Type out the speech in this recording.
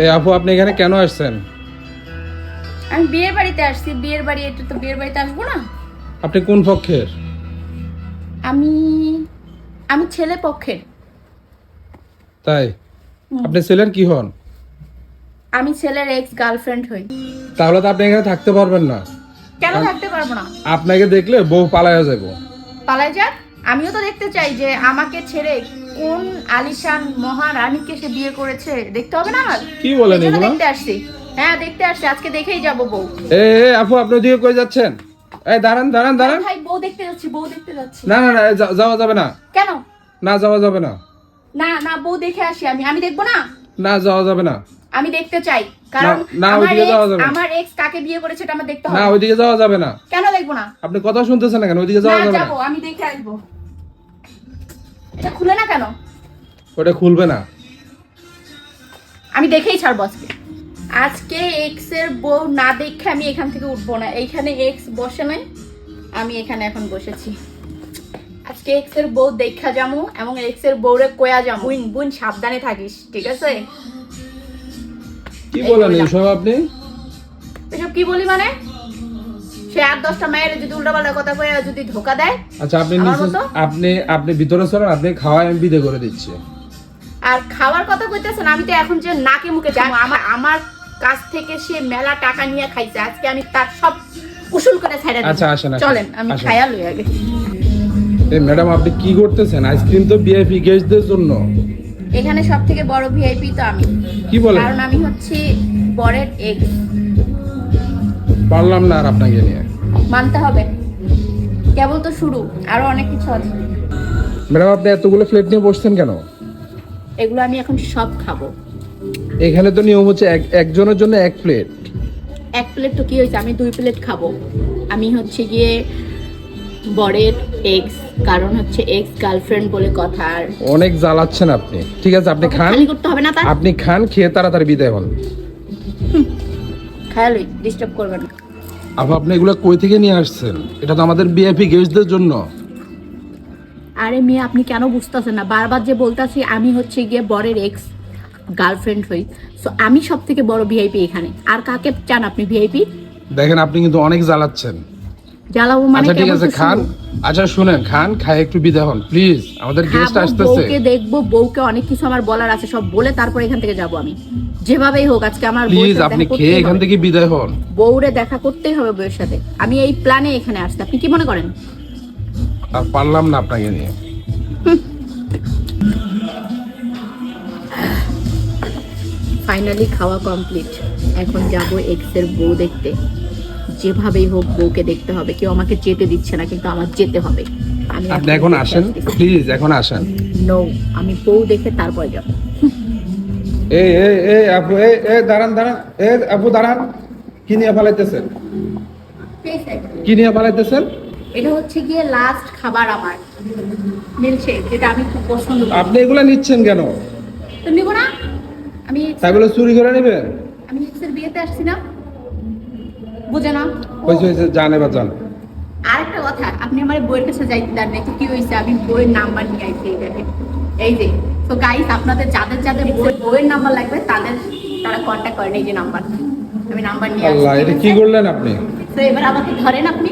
এই আপু আপনি এখানে কেন আসছেন? আমি বিয়ের বাড়িতে আসছি বিয়ের বাড়ি একটু তো বিয়ের বাড়িতে আসব না। আপনি কোন পক্ষের? আমি আমি ছেলে পক্ষের। তাই? আপনি ছেলের কি হন? আমি ছেলের এক্স গার্লফ্রেন্ড হই। তাহলে তো আপনি এখানে থাকতে পারবেন না। কেন থাকতে পারব না? আপনাকে দেখলে বউ পালায়া যাব। পালাই যাক। আমিও তো দেখতে চাই যে আমাকে ছেড়ে কোন আলিশান মহারানীকে সে বিয়ে করেছে? দেখতে হবে না আমার? কি বলেন এগুলো? দেখতে আসছি। হ্যাঁ দেখতে আসছি। আজকে দেখেই যাব বউ। এ এ, আপু আপনি ওদিকে কই যাচ্ছেন? এই দাঁড়ান দাঁড়ান দাঁড়ান। ভাই বউ দেখতে যাচ্ছি বউ দেখতে যাচ্ছি। না না না যা- যাওয়া যাবে না। কেন? না যাওয়া যাবে না। না না বউ দেখে আসি আমি। আমি দেখব না? না যাওয়া যাবে না। আমি দেখতে চাই। কারণ না, আমার ওইদিকে যাওয়া যাবে না। আমার এক্স কাকে বিয়ে করেছে এটা আমার দেখতে হবে না হবে। ওইদিকে যাওয়া যাবে না। কেন দেখব না? আপনি কথা শুনতেছেন না কেন? ওইদিকে না যাওয়া যাবে না। যাব আমি দেখে আসব। এটা খুলে না কেন? ওটা খুলবে না। আমি দেখেই ছাড়বো আজকে। আজকে এক্সের বউ না দেখে আমি এখান থেকে উঠবো না। এইখানে এক্স বসে নাই আমি এখানে এখন বসেছি। আজকে এক্সের বউ দেখা যামু এবং এক্সের বউরে কোয়া যামু। বুন বুন সাবধানে থাকিস ঠিক আছে? কি বলেন। এইসব আপনি? এসব কি বলি মানে? সে আট দশটা মায়ের যদি উল্টাপাল্টা কথা কয়ে যদি ধোকা দেয় আচ্ছা আপনি আপনি আপনি ভিতরে চলেন আপনি খাওয়াই আমি বিদে করে দিচ্ছি। আর খাওয়ার কথা কইতেছেন আমি তো এখন যে নাকে মুখে যাব আমার আমার কাছ থেকে সে মেলা টাকা নিয়ে খাইছে আজকে আমি তার সব উসুল করে ছাইড়া। আচ্ছা, আসেন, চলেন আমি। খায়া লই আগে এই ম্যাডাম আপনি কি করতেছেন? আইসক্রিম তো ভিআইপি গেস্টদের জন্য। এখানে সব থেকে বড় ভিআইপি তো আমি। কি বলেন? কারণ আমি হচ্ছি বরের এক্স পারলাম না আর আপনাকে নিয়ে। মানতে হবে। কেবল তো শুরু আরও অনেক কিছু আছে। ম্যাডাম আপনি এতগুলো প্লেট নিয়ে বসছেন কেন? এগুলো আমি এখন সব খাব। এখানে তো নিয়ম হচ্ছে এক- একজনের জন্য এক প্লেট এক প্লেট তো কি হয়েছে? আমি দুই প্লেট খাব। আমি হচ্ছে গিয়ে বরের এক্স কারণ হচ্ছে এক্স গার্লফ্রেন্ড বলে কথা আর অনেক জ্বালাচ্ছেন আপনি। ঠিক আছে আপনি খান। করতে হবে না আপনি খান খেয়ে তাড়াতাড়ি বিদায় হন। খেয়ালই ডিস্টার্ব করবেন না। আপু আপনি এগুলো কই থেকে নিয়ে আসছেন? এটা তো আমাদের ভিআইপি গেস্টদের জন্য। আরে মেয়ে আপনি কেন বুঝতেছেন না? বারবার যে বলতাছি আমি হচ্ছে গিয়ে বরের এক্স গার্লফ্রেন্ড হই। সো আমি সব থেকে বড় ভিআইপি এখানে। আর কাকে চান আপনি? ভিআইপি দেখেন আপনি কিন্তু অনেক জ্বালাচ্ছেন। জ্বালাবো মানে আচ্ছা ঠিক আছে খান। আচ্ছা শুনেন খান খায় একটু বিদায় হন প্লিজ আমাদের গেস্ট আসতেছে। বউকে দেখব বউকে অনেক কিছু আমার বলার আছে সব বলে তারপর এখান থেকে যাব আমি। যেভাবেই হোক আজকে আমার প্লিজ আপনি খেয়ে এখান। থেকে বিদায় হন। বউরে দেখা করতেই হবে বউয়ের সাথে। আমি এই প্ল্যানে এখানে আসছি। আপনি কি মনে করেন? আর পারলাম না আপনাকে নিয়ে। ফাইনালি খাওয়া কমপ্লিট এখন যাব এক্সের বউ দেখতে। যেভাবেই হোক বউকে দেখতে হবে। কেউ আমাকে যেতে দিচ্ছে না কিন্তু আমার যেতে হবে। আমি আপনি এখন আসেন প্লিজ এখন আসেন। নো আমি বউ দেখে তারপরে যাব। এই এই এই আপু এই এই দাঁড়ান দাঁড়ান। এই আপু দাঁড়ান। কি নিয়ে পালাইতেছেন? কি নিয়ে পালাইতেছেন? এটা হচ্ছে গিয়ে লাস্ট খাবার আমার। মিলছে যেটা আমি খুব পছন্দ করি। আপনি এগুলা নিচ্ছেন কেন? তো নিব না? আমি তাই বলে চুরি করে নেবেন আমি বিয়েতে আসছি না। বুঝে না? ও, হয়েছে হয়েছে জানে বা জান। আরেকটা কথা আপনি আমার বইয়ের কাছে যাইতে দেন নাকি কি হয়েছে আমি বইয়ের নাম্বার নিয়ে আইছি এই যে তো গাইস আপনাদের যাদের যাদের বই- বইয়ের নাম্বার লাগবে তাদের তারা কন্ট্যাক্ট করেন এই যে নাম্বার। আমি নাম্বার নিয়ে আল্লাহ এটা কি করলেন আপনি? তো এবার আমাকে ধরেন আপনি।